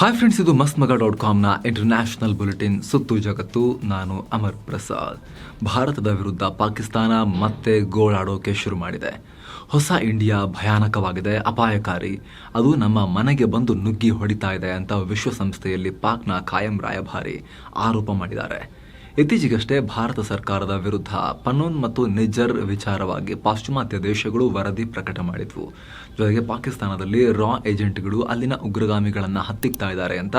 Hi friends ಇದು ಮಸ್ತ್ ಮಗ ಡಾಟ್ ಕಾಮ್ನ ಇಂಟರ್ನ್ಯಾಷನಲ್ ಬುಲೆಟಿನ್ ಸುತ್ತು ಜಗತ್ತು. ನಾನು ಅಮರ್ ಪ್ರಸಾದ್. ಭಾರತದ ವಿರುದ್ಧ ಪಾಕಿಸ್ತಾನ ಮತ್ತೆ ಗೋಳಾಡೋಕೆ ಶುರು ಮಾಡಿದೆ. ಹೊಸ ಇಂಡಿಯಾ ಭಯಾನಕವಾಗಿದೆ, ಅಪಾಯಕಾರಿ. ಅದು ನಮ್ಮ ಮನೆಗೆ ಬಂದು ನುಗ್ಗಿ ಹೊಡಿತಾ ಇದೆ ಅಂತ ವಿಶ್ವಸಂಸ್ಥೆಯಲ್ಲಿ ಪಾಕ್ನ ಕಾಯಂ ರಾಯಭಾರಿ ಆರೋಪ ಮಾಡಿದ್ದಾರೆ. ಇತ್ತೀಚೆಗಷ್ಟೇ ಭಾರತ ಸರ್ಕಾರದ ವಿರುದ್ಧ ಪನೋನ್ ಮತ್ತು ನಿಜರ್ ವಿಚಾರವಾಗಿ ಪಾಶ್ಚಿಮಾತ್ಯ ದೇಶಗಳು ವರದಿ ಪ್ರಕಟ ಮಾಡಿದ್ವು. ಜೊತೆಗೆ ಪಾಕಿಸ್ತಾನದಲ್ಲಿ ರಾ ಏಜೆಂಟ್ಗಳು ಅಲ್ಲಿನ ಉಗ್ರಗಾಮಿಗಳನ್ನು ಹತ್ತಿಕ್ತಾ ಇದ್ದಾರೆ ಅಂತ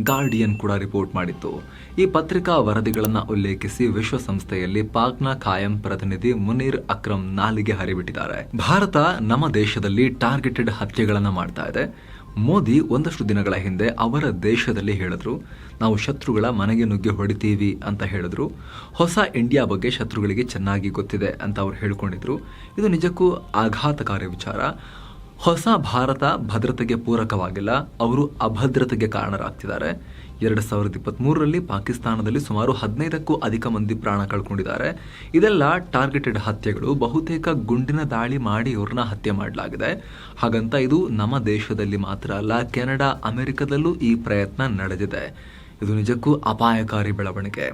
ಗಾರ್ಡಿಯನ್ ಕೂಡ ರಿಪೋರ್ಟ್ ಮಾಡಿತ್ತು. ಈ ಪತ್ರಿಕಾ ವರದಿಗಳನ್ನು ಉಲ್ಲೇಖಿಸಿ ವಿಶ್ವಸಂಸ್ಥೆಯಲ್ಲಿ ಪಾಕ್ನ ಕಾಯಂ ಪ್ರತಿನಿಧಿ ಮುನೀರ್ ಅಕ್ರಮ್ ನಾಲಿಗೆ ಹರಿಬಿಟ್ಟಿದ್ದಾರೆ. ಭಾರತ ನಮ್ಮ ದೇಶದಲ್ಲಿ ಟಾರ್ಗೆಟೆಡ್ ಹತ್ಯೆಗಳನ್ನು ಮಾಡ್ತಾ ಇದೆ. ಮೋದಿ ಒಂದಷ್ಟು ದಿನಗಳ ಹಿಂದೆ ಅವರ ದೇಶದಲ್ಲಿ ಹೇಳಿದ್ರು, ನಾವು ಶತ್ರುಗಳ ಮನೆಗೆ ನುಗ್ಗಿ ಹೊಡಿತೀವಿ ಅಂತ ಹೇಳಿದ್ರು. ಹೊಸ ಇಂಡಿಯಾ ಬಗ್ಗೆ ಶತ್ರುಗಳಿಗೆ ಚೆನ್ನಾಗಿ ಗೊತ್ತಿದೆ ಅಂತ ಅವ್ರು ಹೇಳ್ಕೊಂಡಿದ್ರು. ಇದು ನಿಜಕ್ಕೂ ಆಘಾತಕಾರಿ ವಿಚಾರ. ಹೊಸ ಭಾರತ ಭದ್ರತೆಗೆ ಪೂರಕವಾಗಿಲ್ಲ, ಅವರು ಅಭದ್ರತೆಗೆ ಕಾರಣರಾಗ್ತಿದ್ದಾರೆ. ಎರಡು ಸಾವಿರದ ಇಪ್ಪತ್ತ್ಮೂರರಲ್ಲಿ ಪಾಕಿಸ್ತಾನದಲ್ಲಿ ಸುಮಾರು ಹದಿನೈದಕ್ಕೂ ಅಧಿಕ ಮಂದಿ ಪ್ರಾಣ ಕಳ್ಕೊಂಡಿದ್ದಾರೆ. ಇದೆಲ್ಲ ಟಾರ್ಗೆಟೆಡ್ ಹತ್ಯೆಗಳು. ಬಹುತೇಕ ಗುಂಡಿನ ದಾಳಿ ಮಾಡಿ ಇವ್ರನ್ನ ಹತ್ಯೆ ಮಾಡಲಾಗಿದೆ. ಹಾಗಂತ ಇದು ನಮ್ಮ ದೇಶದಲ್ಲಿ ಮಾತ್ರ ಅಲ್ಲ, ಕೆನಡಾ, ಅಮೆರಿಕದಲ್ಲೂ ಈ ಪ್ರಯತ್ನ ನಡೆದಿದೆ. ಇದು ನಿಜಕ್ಕೂ ಅಪಾಯಕಾರಿ ಬೆಳವಣಿಗೆ.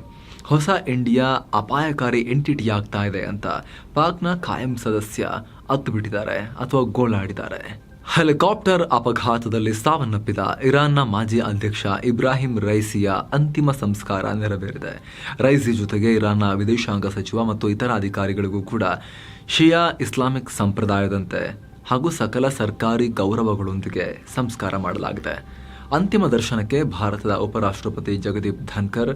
ಹೊಸ ಇಂಡಿಯಾ ಅಪಾಯಕಾರಿ ಎಂಟಿಟಿ ಆಗ್ತಾ ಇದೆ ಅಂತ ಪಾಕ್ನ ಕಾಯಂ ಸದಸ್ಯ ಅತ್ತು ಬಿಟ್ಟಿದ್ದಾರೆ ಅಥವಾ ಗೋಳಾಡಿದ್ದಾರೆ. ಹೆಲಿಕಾಪ್ಟರ್ ಅಪಘಾತದಲ್ಲಿ ಸಾವನ್ನಪ್ಪಿದ ಇರಾನ್ನ ಮಾಜಿ ಅಧ್ಯಕ್ಷ ಇಬ್ರಾಹಿಂ ರೈಸಿಯ ಅಂತಿಮ ಸಂಸ್ಕಾರ ನೆರವೇರಿದೆ. ರೈಸಿ ಜೊತೆಗೆ ಇರಾನ್ನ ವಿದೇಶಾಂಗ ಸಚಿವ ಮತ್ತು ಇತರ ಅಧಿಕಾರಿಗಳಿಗೂ ಕೂಡ ಶಿಯಾ ಇಸ್ಲಾಮಿಕ್ ಸಂಪ್ರದಾಯದಂತೆ ಹಾಗೂ ಸಕಲ ಸರ್ಕಾರಿ ಗೌರವಗಳೊಂದಿಗೆ ಸಂಸ್ಕಾರ ಮಾಡಲಾಗಿದೆ. ಅಂತಿಮ ದರ್ಶನಕ್ಕೆ ಭಾರತದ ಉಪರಾಷ್ಟ್ರಪತಿ ಜಗದೀಪ್ ಧನ್ಕರ್,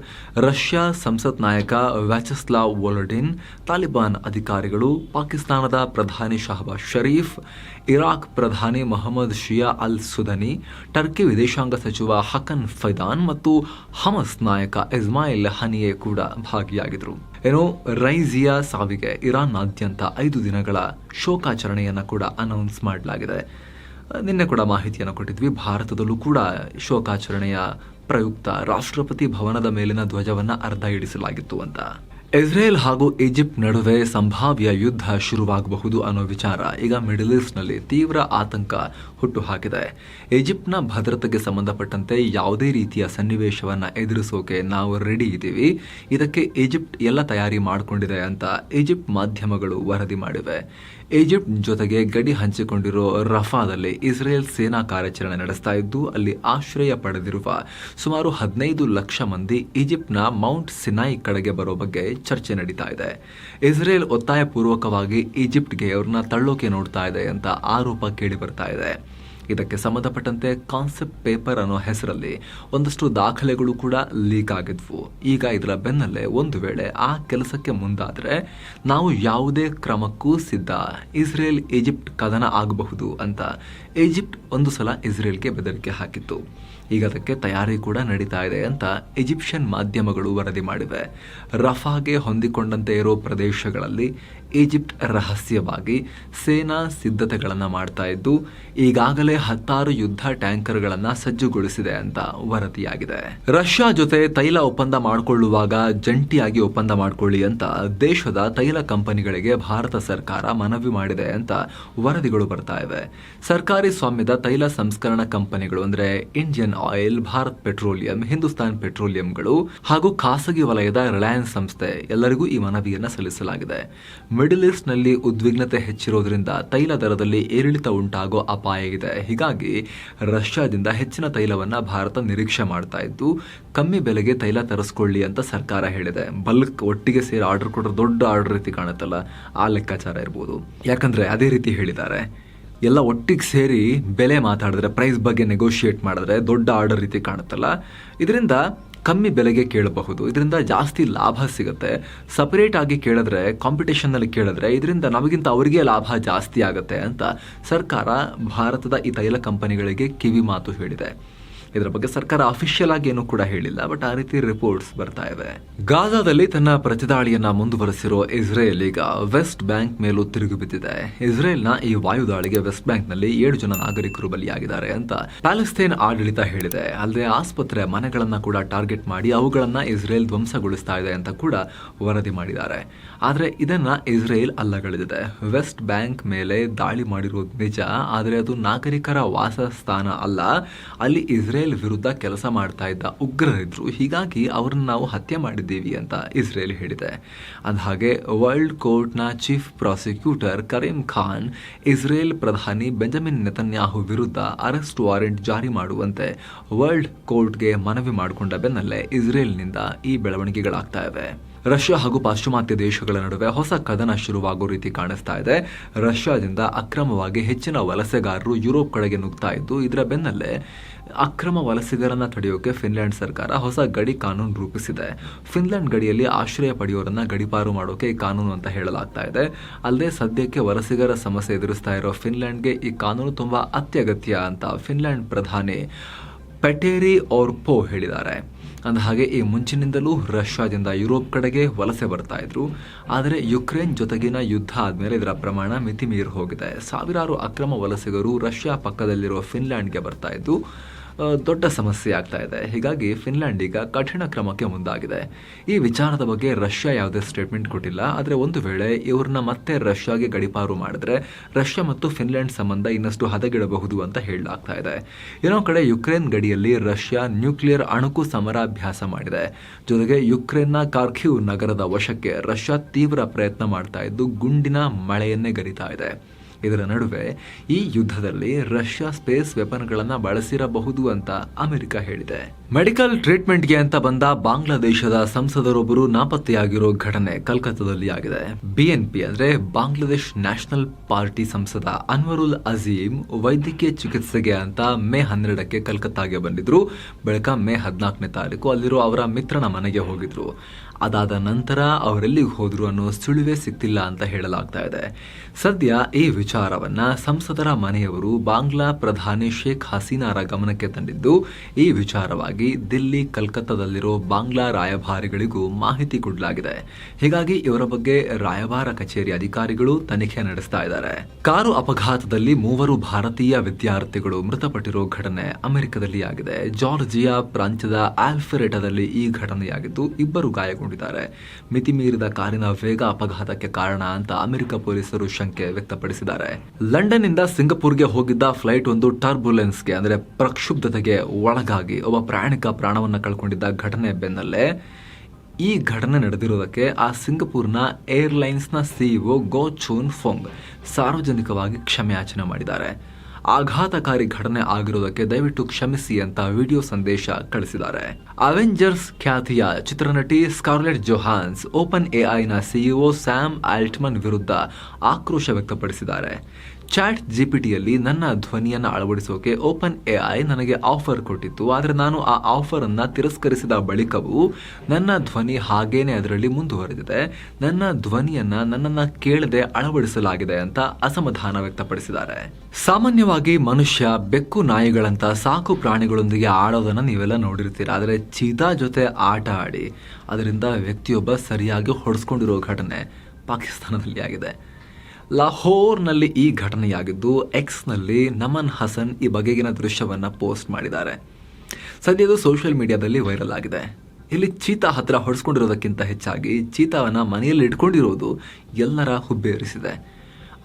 ರಷ್ಯಾ ಸಂಸತ್ ನಾಯಕ ವ್ಯಾಚಸ್ಲಾವ್ ವೊಲಡಿನ್, ತಾಲಿಬಾನ್ ಅಧಿಕಾರಿಗಳು, ಪಾಕಿಸ್ತಾನದ ಪ್ರಧಾನಿ ಶಹಬಾಜ್ ಷರೀಫ್ ಇರಾಕ್ ಪ್ರಧಾನಿ ಮೊಹಮ್ಮದ್ ಶಿಯಾ ಅಲ್ ಸುದನಿ, ಟರ್ಕಿ ವಿದೇಶಾಂಗ ಸಚಿವ ಹಕನ್ ಫೈದಾನ್ ಮತ್ತು ಹಮಸ್ ನಾಯಕ ಇಸ್ಮಾಯಿಲ್ ಹನಿಯೆ ಕೂಡ ಭಾಗಿಯಾಗಿದ್ದರು. ಏನೋ ರೈಜಿಯಾ ಸಾವಿಗೆ ಇರಾನ್ನಾದ್ಯಂತ ಐದು ದಿನಗಳ ಶೋಕಾಚರಣೆಯನ್ನು ಕೂಡ ಅನೌನ್ಸ್ ಮಾಡಲಾಗಿದೆ. ನಿನ್ನೆ ಕೂಡ ಮಾಹಿತಿಯನ್ನು ಕೊಟ್ಟಿದ್ವಿ. ಭಾರತದಲ್ಲೂ ಕೂಡ ಶೋಕಾಚರಣೆಯ ಪ್ರಯುಕ್ತ ರಾಷ್ಟ್ರಪತಿ ಭವನದ ಮೇಲಿನ ಧ್ವಜವನ್ನ ಅರ್ಧ ಇಡಿಸಲಾಗಿತ್ತು ಅಂತ. ಇಸ್ರೇಲ್ ಹಾಗೂ ಈಜಿಪ್ಟ್ ನಡುವೆ ಸಂಭಾವ್ಯ ಯುದ್ಧ ಶುರುವಾಗಬಹುದು ಅನ್ನೋ ವಿಚಾರ ಈಗ ಮಿಡಲ್ ಈಸ್ಟ್ನಲ್ಲಿ ತೀವ್ರ ಆತಂಕ ಹುಟ್ಟುಹಾಕಿದೆ. ಈಜಿಪ್ಟ್ನ ಭದ್ರತೆಗೆ ಸಂಬಂಧಪಟ್ಟಂತೆ ಯಾವುದೇ ರೀತಿಯ ಸನ್ನಿವೇಶವನ್ನ ಎದುರಿಸೋಕೆ ನಾವು ರೆಡಿ ಇದ್ದೀವಿ. ಇದಕ್ಕೆ ಈಜಿಪ್ಟ್ ಎಲ್ಲ ತಯಾರಿ ಮಾಡಿಕೊಂಡಿದೆ ಅಂತ ಈಜಿಪ್ಟ್ ಮಾಧ್ಯಮಗಳು ವರದಿ ಮಾಡಿವೆ. ಈಜಿಪ್ಟ್ ಜೊತೆಗೆ ಗಡಿ ಹಂಚಿಕೊಂಡಿರೋ ರಫಾದಲ್ಲಿ ಇಸ್ರೇಲ್ ಸೇನಾ ಕಾರ್ಯಾಚರಣೆ ನಡೆಸ್ತಾ ಇದ್ದು, ಅಲ್ಲಿ ಆಶ್ರಯ ಪಡೆದಿರುವ ಸುಮಾರು ಹದಿನೈದು ಲಕ್ಷ ಮಂದಿ ಈಜಿಪ್ಟ್ನ ಮೌಂಟ್ ಸಿನಾಯಿ ಕಡೆಗೆ ಬರೋ ಬಗ್ಗೆ ಚರ್ಚೆ ನಡೀತಾ ಇದೆ. ಇಸ್ರೇಲ್ ಒತ್ತಾಯಪೂರ್ವಕವಾಗಿ ಈಜಿಪ್ಟ್ಗೆ ಅವ್ರನ್ನ ತಳ್ಳೋಕೆ ನೋಡ್ತಾ ಇದೆ ಅಂತ ಆರೋಪ ಕೇಳಿ ಬರ್ತಾ ಇದೆ. ಇದಕ್ಕೆ ಸಂಬಂಧಪಟ್ಟಂತೆ ಕಾನ್ಸೆಪ್ಟ್ ಪೇಪರ್ ಅನ್ನೋ ಹೆಸರಲ್ಲಿ ಒಂದಷ್ಟು ದಾಖಲೆಗಳು ಕೂಡ ಲೀಕ್ ಆಗಿದ್ವು. ಈಗ ಇದರ ಬೆನ್ನಲ್ಲೇ ಒಂದು ವೇಳೆ ಆ ಕೆಲಸಕ್ಕೆ ಮುಂದಾದರೆ ನಾವು ಯಾವುದೇ ಕ್ರಮಕ್ಕೂ ಸಿದ್ಧ. ಇಸ್ರೇಲ್ ಈಜಿಪ್ಟ್ ಕದನ ಆಗಬಹುದು ಅಂತ ಈಜಿಪ್ಟ್ ಒಂದು ಸಲ ಇಸ್ರೇಲ್ಗೆ ಬೆದರಿಕೆ ಹಾಕಿತ್ತು. ಈಗ ಅದಕ್ಕೆ ತಯಾರಿ ಕೂಡ ನಡೀತಾ ಇದೆ ಅಂತ ಈಜಿಪ್ಷಿಯನ್ ಮಾಧ್ಯಮಗಳು ವರದಿ ಮಾಡಿವೆ. ರಫಾಗೆ ಹೊಂದಿಕೊಂಡಂತೆ ಇರೋ ಪ್ರದೇಶಗಳಲ್ಲಿ ಈಜಿಪ್ಟ್ ರಹಸ್ಯವಾಗಿ ಸೇನಾ ಸಿದ್ಧತೆಗಳನ್ನು ಮಾಡ್ತಾ ಇದ್ದು, ಈಗಾಗಲೇ ಹತ್ತಾರು ಯುದ್ಧ ಟ್ಯಾಂಕರ್ಗಳನ್ನು ಸಜ್ಜುಗೊಳಿಸಿದೆ ಅಂತ ವರದಿಯಾಗಿದೆ. ರಷ್ಯಾ ಜೊತೆ ತೈಲ ಒಪ್ಪಂದ ಮಾಡಿಕೊಳ್ಳುವಾಗ ಜಂಟಿಯಾಗಿ ಒಪ್ಪಂದ ಮಾಡಿಕೊಳ್ಳಿ ಅಂತ ದೇಶದ ತೈಲ ಕಂಪನಿಗಳಿಗೆ ಭಾರತ ಸರ್ಕಾರ ಮನವಿ ಮಾಡಿದೆ ಅಂತ ವರದಿಗಳು ಬರ್ತಾ ಇವೆ. ಸರ್ಕಾರಿ ಸ್ವಾಮ್ಯದ ತೈಲ ಸಂಸ್ಕರಣಾ ಕಂಪನಿಗಳು ಅಂದ್ರೆ Indian oil, Bharat petroleum, Hindustan ಪೆಟ್ರೋಲಿಯಂಗಳು ಹಾಗೂ ಖಾಸಗಿ ವಲಯದ ರಿಲಯನ್ಸ್ ಸಂಸ್ಥೆ ಎಲ್ಲರಿಗೂ ಈ ಮನವಿಯನ್ನು ಸಲ್ಲಿಸಲಾಗಿದೆ. ಮಿಡಲ್ ಈಸ್ಟ್ನಲ್ಲಿ ಉದ್ವಿಗ್ನತೆ ಹೆಚ್ಚಿರೋದ್ರಿಂದ ತೈಲ ದರದಲ್ಲಿ ಏರಿಳಿತ ಉಂಟಾಗೋ ಅಪಾಯ ಇದೆ. ಹೀಗಾಗಿ ರಷ್ಯಾದಿಂದ ಹೆಚ್ಚಿನ ತೈಲವನ್ನ ಭಾರತ ನಿರೀಕ್ಷೆ ಮಾಡ್ತಾ ಇದ್ದು, ಕಮ್ಮಿ ಬೆಲೆಗೆ ತೈಲ ತರಿಸ್ಕೊಳ್ಳಿ ಅಂತ ಸರ್ಕಾರ ಹೇಳಿದೆ. ಬಲ್ಕ್ ಒಟ್ಟಿಗೆ ಸೇರಿ ಆರ್ಡರ್ ಕೊಟ್ಟರೆ ದೊಡ್ಡ ಆರ್ಡರ್ ರೀತಿ ಕಾಣುತ್ತಲ್ಲ, ಆ ಲೆಕ್ಕಾಚಾರ ಇರ್ಬೋದು. ಯಾಕಂದ್ರೆ ಅದೇ ರೀತಿ ಹೇಳಿದ್ದಾರೆ. ಎಲ್ಲ ಒಟ್ಟಿಗೆ ಸೇರಿ ಬೆಲೆ ಮಾತಾಡಿದ್ರೆ ಪ್ರೈಸ್ ಬಗ್ಗೆ ನೆಗೋಷಿಯೇಟ್ ಮಾಡಿದ್ರೆ ದೊಡ್ಡ ಆರ್ಡರ್ ರೀತಿ ಕಾಣುತ್ತಲ್ಲ. ಇದರಿಂದ ಕಮ್ಮಿ ಬೆಲೆಗೆ ಕೇಳಬಹುದು. ಇದರಿಂದ ಜಾಸ್ತಿ ಲಾಭ ಸಿಗುತ್ತೆ. ಸಪರೇಟ್ ಆಗಿ ಕೇಳಿದ್ರೆ ಕಾಂಪಿಟೇಷನ್ನಲ್ಲಿ ಕೇಳಿದ್ರೆ, ಇದರಿಂದ ನಮಗಿಂತ ಅವರಿಗೆ ಲಾಭ ಜಾಸ್ತಿ ಆಗುತ್ತೆ ಅಂತ ಸರ್ಕಾರ ಭಾರತದ ಈ ತೈಲ ಕಂಪನಿಗಳಿಗೆ ಕಿವಿ ಮಾತು ಹೇಳಿದೆ. ಇದರ ಬಗ್ಗೆ ಸರ್ಕಾರ ಅಫಿಷಿಯಲ್ ಆಗಿ ಏನು ಕೂಡ ಹೇಳಿಲ್ಲ ಬಟ್ ಆ ರೀತಿ ರಿಪೋರ್ಟ್ಸ್ ಬರ್ತಾ ಇದೆ. ಗಾಜಾದಲ್ಲಿ ತನ್ನ ಪ್ರತಿದಾಳಿಯನ್ನ ಮುಂದುವರೆಸಿರೋ ಇಸ್ರೇಲ್ ಈಗ ವೆಸ್ಟ್ ಬ್ಯಾಂಕ್ ಮೇಲೂ ತಿರುಗಿ ಬಿದ್ದಿದೆ. ಇಸ್ರೇಲ್ನ ಈ ವಾಯುದಾಳಿಗೆ ವೆಸ್ಟ್ ಬ್ಯಾಂಕ್ನಲ್ಲಿ ಏಳು ಜನ ನಾಗರಿಕರು ಬಲಿಯಾಗಿದ್ದಾರೆ ಅಂತ ಪ್ಯಾಲೆಸ್ತೇನ್ ಆಡಳಿತ ಹೇಳಿದೆ. ಅಲ್ಲದೆ ಆಸ್ಪತ್ರೆ ಮನೆಗಳನ್ನ ಕೂಡ ಟಾರ್ಗೆಟ್ ಮಾಡಿ ಅವುಗಳನ್ನ ಇಸ್ರೇಲ್ ಧ್ವಂಸಗೊಳಿಸ್ತಾ ಇದೆ ಅಂತ ಕೂಡ ವರದಿ ಮಾಡಿದ್ದಾರೆ. ಆದ್ರೆ ಇದನ್ನ ಇಸ್ರೇಲ್ ಅಲ್ಲಗಳಿದೆ ವೆಸ್ಟ್ ಬ್ಯಾಂಕ್ ಮೇಲೆ ದಾಳಿ ಮಾಡಿರೋದು ನಿಜ, ಆದರೆ ಅದು ನಾಗರಿಕರ ವಾಸಸ್ಥಾನ ಅಲ್ಲ. ಅಲ್ಲಿ ಇಸ್ರೇಲ್ ಇಸ್ರೇಲ್ ವಿರುದ್ಧ ಕೆಲಸ ಮಾಡ್ತಾ ಇದ್ದ ಉಗ್ರರಿದ್ರು. ಹೀಗಾಗಿ ಅವರನ್ನು ನಾವು ಹತ್ಯೆ ಮಾಡಿದ್ದೀವಿ ಅಂತ ಇಸ್ರೇಲ್ ಹೇಳಿದೆ. ಅಂದಹಾಗೆ ವರ್ಲ್ಡ್ ಕೋರ್ಟ್ನ chief prosecutor Karim Khan Israel ಪ್ರಧಾನಿ ಬೆಂಜಮಿನ್ ನೆತನ್ಯಾಹು ವಿರುದ್ಧ ಅರೆಸ್ಟ್ ವಾರೆಂಟ್ ಜಾರಿ ಮಾಡುವಂತೆ ವರ್ಲ್ಡ್ ಕೋರ್ಟ್ಗೆ ಮನವಿ ಮಾಡಿಕೊಂಡ ಬೆನ್ನಲ್ಲೇ ಇಸ್ರೇಲ್ನಿಂದ ಈ ಬೆಳವಣಿಗೆಗಳಾಗ್ತಾ ಇವೆ. ರಷ್ಯಾ ಹಾಗೂ ಪಾಶ್ಚಿಮಾತ್ಯ ದೇಶಗಳ ನಡುವೆ ಹೊಸ ಕದನ ಶುರುವಾಗೋ ರೀತಿ ಕಾಣಿಸ್ತಾ ಇದೆ. ರಷ್ಯಾದಿಂದ ಅಕ್ರಮವಾಗಿ ಹೆಚ್ಚಿನ ವಲಸೆಗಾರರು ಯುರೋಪ್ ಕಡೆಗೆ ನುಗ್ತಾ ಇದ್ದು, ಇದರ ಬೆನ್ನಲ್ಲೇ ಅಕ್ರಮ ವಲಸಿಗರನ್ನ ತಡೆಯೋಕೆ ಫಿನ್ಲ್ಯಾಂಡ್ ಸರ್ಕಾರ ಹೊಸ ಗಡಿ ಕಾನೂನು ರೂಪಿಸಿದೆ. ಫಿನ್ಲ್ಯಾಂಡ್ ಗಡಿಯಲ್ಲಿ ಆಶ್ರಯ ಪಡೆಯೋರನ್ನ ಗಡಿಪಾರು ಮಾಡೋಕೆ ಈ ಕಾನೂನು ಅಂತ ಹೇಳಲಾಗ್ತಾ ಇದೆ. ಅಲ್ಲದೆ ಸದ್ಯಕ್ಕೆ ವಲಸಿಗರ ಸಮಸ್ಯೆ ಎದುರಿಸ್ತಾ ಇರೋ ಫಿನ್ಲ್ಯಾಂಡ್ಗೆ ಈ ಕಾನೂನು ತುಂಬಾ ಅತ್ಯಗತ್ಯ ಅಂತ ಫಿನ್ಲ್ಯಾಂಡ್ ಪ್ರಧಾನಿ ಪೆಟೇರಿ ಓರ್ಪೋ ಹೇಳಿದ್ದಾರೆ. ಅಂದಹಾಗೆ, ಈ ಮುಂಚಿನಿಂದಲೂ ರಷ್ಯಾದಿಂದ ಯುರೋಪ್ ಕಡೆಗೆ ವಲಸೆ ಬರ್ತಾ ಇದ್ರು. ಆದರೆ ಯುಕ್ರೇನ್ ಜೊತೆಗಿನ ಯುದ್ಧ ಆದ್ಮೇಲೆ ಇದರ ಪ್ರಮಾಣ ಮಿತಿ ಮೀರಿ ಹೋಗಿದೆ. ಸಾವಿರಾರು ಅಕ್ರಮ ವಲಸಿಗರು ರಷ್ಯಾ ಪಕ್ಕದಲ್ಲಿರುವ ಫಿನ್ಲ್ಯಾಂಡ್ಗೆ ಬರ್ತಾ ಇದ್ದು ದೊಡ್ಡ ಸಮಸ್ಯೆ ಆಗ್ತಾ ಇದೆ. ಹೀಗಾಗಿ ಫಿನ್ಲ್ಯಾಂಡ್ ಈಗ ಕಠಿಣ ಕ್ರಮಕ್ಕೆ ಮುಂದಾಗಿದೆ. ಈ ವಿಚಾರದ ಬಗ್ಗೆ ರಷ್ಯಾ ಯಾವುದೇ ಸ್ಟೇಟ್ಮೆಂಟ್ ಕೊಟ್ಟಿಲ್ಲ. ಆದರೆ ಒಂದು ವೇಳೆ ಇವ್ರನ್ನ ಮತ್ತೆ ರಷ್ಯಾಗೆ ಗಡಿಪಾರು ಮಾಡಿದ್ರೆ ರಷ್ಯಾ ಮತ್ತು ಫಿನ್ಲ್ಯಾಂಡ್ ಸಂಬಂಧ ಇನ್ನಷ್ಟು ಹದಗೆಡಬಹುದು ಅಂತ ಹೇಳಲಾಗ್ತಾ ಇದೆ. ಏನೋ ಕಡೆ ಯುಕ್ರೇನ್ ಗಡಿಯಲ್ಲಿ ರಷ್ಯಾ ನ್ಯೂಕ್ಲಿಯರ್ ಅಣುಕು ಸಮರಾಭ್ಯಾಸ ಮಾಡಿದೆ. ಜೊತೆಗೆ ಯುಕ್ರೇನ್ನ ಕಾರ್ಖಿವ್ ನಗರದ ವಶಕ್ಕೆ ರಷ್ಯಾ ತೀವ್ರ ಪ್ರಯತ್ನ ಮಾಡ್ತಾ ಇದ್ದು ಗುಂಡಿನ ಮಳೆಯನ್ನೇ ಗರಿತಾ ಇದೆ. ಇದರ ನಡುವೆ ಈ ಯುದ್ಧದಲ್ಲಿ ರಷ್ಯಾ ಸ್ಪೇಸ್ ವೆಪನ್ಗಳನ್ನು ಬಳಸಿರಬಹುದು ಅಂತ ಅಮೆರಿಕ ಹೇಳಿದೆ. ಮೆಡಿಕಲ್ ಟ್ರೀಟ್ಮೆಂಟ್ಗೆ ಅಂತ ಬಂದ ಬಾಂಗ್ಲಾದೇಶದ ಸಂಸದರೊಬ್ಬರು ನಾಪತ್ತೆಯಾಗಿರೋ ಘಟನೆ ಕಲ್ಕತ್ತಾದಲ್ಲಿ ಆಗಿದೆ. ಬಿಎನ್ಪಿ ಅಂದ್ರೆ ಬಾಂಗ್ಲಾದೇಶ್ ನ್ಯಾಷನಲ್ ಪಾರ್ಟಿ ಸಂಸದ ಅನ್ವರುಲ್ ಅಜೀಮ್ ವೈದ್ಯಕೀಯ ಚಿಕಿತ್ಸೆಗೆ ಅಂತ ಮೇ ಹನ್ನೆರಡಕ್ಕೆ ಕಲ್ಕತ್ತಾಗೆ ಬಂದಿದ್ರು. ಬಳಿಕ ಮೇ ಹದಿನಾಲ್ಕನೇ ತಾರೀಕು ಅಲ್ಲಿರೋ ಅವರ ಮಿತ್ರನ ಮನೆಗೆ ಹೋಗಿದ್ರು. ಅದಾದ ನಂತರ ಅವರೆಲ್ಲಿಗೆ ಹೋದ್ರು ಅನ್ನೋ ಸುಳಿವೇ ಸಿಕ್ತಿಲ್ಲ ಅಂತ ಹೇಳಲಾಗ್ತಾ ಇದೆ. ಸದ್ಯ ಈ ವಿಚಾರವನ್ನ ಸಂಸದರ ಮನೆಯವರು ಬಾಂಗ್ಲಾ ಪ್ರಧಾನಿ ಶೇಖ್ ಹಸೀನಾರ ಗಮನಕ್ಕೆ ತಂದಿದ್ದು, ಈ ವಿಚಾರವಾಗಿ ದಿಲ್ಲಿ, ಕಲ್ಕತ್ತಾದಲ್ಲಿರೋ ಬಾಂಗ್ಲಾ ರಾಯಭಾರಿಗಳಿಗೂ ಮಾಹಿತಿ ಕೊಡಲಾಗಿದೆ. ಹೀಗಾಗಿ ಇವರ ಬಗ್ಗೆ ರಾಯಭಾರ ಕಚೇರಿ ಅಧಿಕಾರಿಗಳು ತನಿಖೆ ನಡೆಸ್ತಾ ಇದ್ದಾರೆ. ಕಾರು ಅಪಘಾತದಲ್ಲಿ ಮೂವರು ಭಾರತೀಯ ವಿದ್ಯಾರ್ಥಿಗಳು ಮೃತಪಟ್ಟಿರೋ ಘಟನೆ ಅಮೆರಿಕದಲ್ಲಿ ಆಗಿದೆ ಜಾರ್ಜಿಯಾ ಪ್ರಾಂತ್ಯದ ಆಲ್ಫರೇಟಾದಲ್ಲಿ ಈ ಘಟನೆಯಾಗಿದ್ದು ಇಬ್ಬರು ಗಾಯಗೊಂಡಿದ್ದಾರೆ ಮಿತಿ ಮೀರಿದ ಕಾರಿನ ವೇಗ ಅಪಘಾತಕ್ಕೆ ಕಾರಣ ಅಂತ ಅಮೆರಿಕ ಪೊಲೀಸರು ಶಂಕೆ ವ್ಯಕ್ತಪಡಿಸಿದ್ದಾರೆ. ಲಂಡನ್ ಇಂದ ಸಿಂಗಪುರ್ಗೆ ಹೋಗಿದ್ದ ಫ್ಲೈಟ್ ಒಂದು ಟರ್ಬುಲೆನ್ಸ್ಗೆ, ಅಂದ್ರೆ ಪ್ರಕ್ಷುಬ್ಧತೆಗೆ ಒಳಗಾಗಿ ಒಬ್ಬ ಪ್ರಯಾಣಿಕ ಪ್ರಾಣವನ್ನ ಕಳ್ಕೊಂಡಿದ್ದ ಘಟನೆ ಬೆನ್ನಲ್ಲೇ. ಈ ಘಟನೆ ನಡೆದಿರುವುದಕ್ಕೆ ಆ ಸಿಂಗಪುರ್ನ ಏರ್ಲೈನ್ಸ್ನ ಸಿಇಒ ಗೋ ಚೂನ್ ಫೊಂಗ್ ಸಾರ್ವಜನಿಕವಾಗಿ ಕ್ಷಮೆಯಾಚನೆ ಮಾಡಿದ್ದಾರೆ. ಆಘಾತಕಾರಿ ಘಟನೆ ಆಗಿರುವುದಕ್ಕೆ ದಯವಿಟ್ಟು ಕ್ಷಮಿಸಿ ಅಂತ ವಿಡಿಯೋ ಸಂದೇಶ ಕಳಿಸಿದ್ದಾರೆ. ಅವೆಂಜರ್ಸ್ ಖ್ಯಾತಿಯ ಚಿತ್ರನಟಿ ಸ್ಕಾರ್ಲೆಟ್ ಜೊಹಾನ್ಸ್ ಓಪನ್ ಎಐನ ಸಿಇಒ ಸ್ಯಾಮ್ ಆಲ್ಟ್ಮನ್ ವಿರುದ್ಧ ಆಕ್ರೋಶ ವ್ಯಕ್ತಪಡಿಸಿದ್ದಾರೆ. ಚಾಟ್ ಜಿಪಿಟಿಯಲ್ಲಿ ನನ್ನ ಧ್ವನಿಯನ್ನು ಅಳವಡಿಸೋಕೆ ಓಪನ್ ಎ ಐ ನನಗೆ ಆಫರ್ ಕೊಟ್ಟಿತ್ತು. ಆದರೆ ನಾನು ಆ ಆಫರನ್ನು ತಿರಸ್ಕರಿಸಿದ ಬಳಿಕವೂ ನನ್ನ ಧ್ವನಿ ಹಾಗೇನೆ ಅದರಲ್ಲಿ ಮುಂದುವರೆದಿದೆ. ನನ್ನ ಧ್ವನಿಯನ್ನು ನನ್ನನ್ನು ಕೇಳದೆ ಅಳವಡಿಸಲಾಗಿದೆ ಅಂತ ಅಸಮಾಧಾನ ವ್ಯಕ್ತಪಡಿಸಿದ್ದಾರೆ. ಸಾಮಾನ್ಯವಾಗಿ ಮನುಷ್ಯ ಬೆಕ್ಕು ನಾಯಿಗಳಂತ ಸಾಕು ಪ್ರಾಣಿಗಳೊಂದಿಗೆ ಆಡೋದನ್ನು ನೀವೆಲ್ಲ ನೋಡಿರ್ತೀರ. ಆದರೆ ಚೀತಾ ಜೊತೆ ಆಟ ಆಡಿ ಅದರಿಂದ ವ್ಯಕ್ತಿಯೊಬ್ಬ ಸರಿಯಾಗಿ ಹೊಡೆಸ್ಕೊಂಡಿರೋ ಘಟನೆ ಪಾಕಿಸ್ತಾನದಲ್ಲಿ ಆಗಿದೆ. ಲಾಹೋರ್ನಲ್ಲಿ ಈ ಘಟನೆಯಾಗಿದ್ದು ಎಕ್ಸ್ನಲ್ಲಿ ನಮನ್ ಹಸನ್ ಈ ಬಗೆಗಿನ ದೃಶ್ಯವನ್ನು ಪೋಸ್ಟ್ ಮಾಡಿದ್ದಾರೆ. ಸದ್ಯ ಇದು ಸೋಷಿಯಲ್ ಮೀಡಿಯಾದಲ್ಲಿ ವೈರಲ್ ಆಗಿದೆ. ಇಲ್ಲಿ ಚೀತಾ ಹತ್ರ ಹೊಡೆಸ್ಕೊಂಡಿರೋದಕ್ಕಿಂತ ಹೆಚ್ಚಾಗಿ ಚೀತಾವನ್ನು ಮನೆಯಲ್ಲಿ ಇಟ್ಕೊಂಡಿರೋದು ಎಲ್ಲರ ಹುಬ್ಬೇರಿಸಿದೆ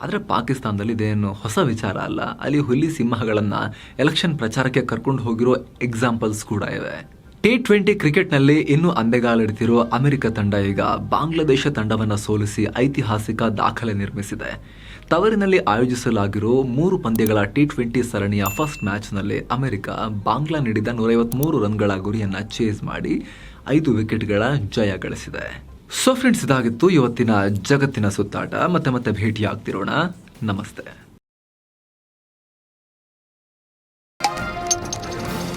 ಆದರೆ ಪಾಕಿಸ್ತಾನದಲ್ಲಿ ಇದೇನು ಹೊಸ ವಿಚಾರ ಅಲ್ಲ. ಅಲ್ಲಿ ಹುಲಿ ಸಿಂಹಗಳನ್ನು ಎಲೆಕ್ಷನ್ ಪ್ರಚಾರಕ್ಕೆ ಕರ್ಕೊಂಡು ಹೋಗಿರೋ ಎಕ್ಸಾಂಪಲ್ಸ್ ಕೂಡ ಇವೆ. ಟಿ ಟ್ವೆಂಟಿ ಕ್ರಿಕೆಟ್ನಲ್ಲಿ ಇನ್ನೂ ಅಂದೆಗಾಲಿಡ್ತಿರೋ ಅಮೆರಿಕ ತಂಡ ಈಗ ಬಾಂಗ್ಲಾದೇಶ ತಂಡವನ್ನು ಸೋಲಿಸಿ ಐತಿಹಾಸಿಕ ದಾಖಲೆ ನಿರ್ಮಿಸಿದೆ. ತವರಿನಲ್ಲಿ ಆಯೋಜಿಸಲಾಗಿರೋ ಮೂರು ಪಂದ್ಯಗಳ ಟಿ ಟ್ವೆಂಟಿ ಸರಣಿಯ ಫಸ್ಟ್ ಮ್ಯಾಚ್ನಲ್ಲಿ ಅಮೆರಿಕ ಬಾಂಗ್ಲಾ ನೀಡಿದ ನೂರೈವತ್ಮೂರು ರನ್ಗಳ ಗುರಿಯನ್ನು ಚೇಸ್ ಮಾಡಿ ಐದು ವಿಕೆಟ್ಗಳ ಜಯ ಗಳಿಸಿದೆ. ಸೊ ಫ್ರೆಂಡ್ಸ್ ಇದಾಗಿತ್ತು ಇವತ್ತಿನ ಜಗತ್ತಿನ ಸುತ್ತಾಟ. ಮತ್ತೆ ಮತ್ತೆ ಭೇಟಿಯಾಗ್ತಿರೋಣ. ನಮಸ್ತೆ.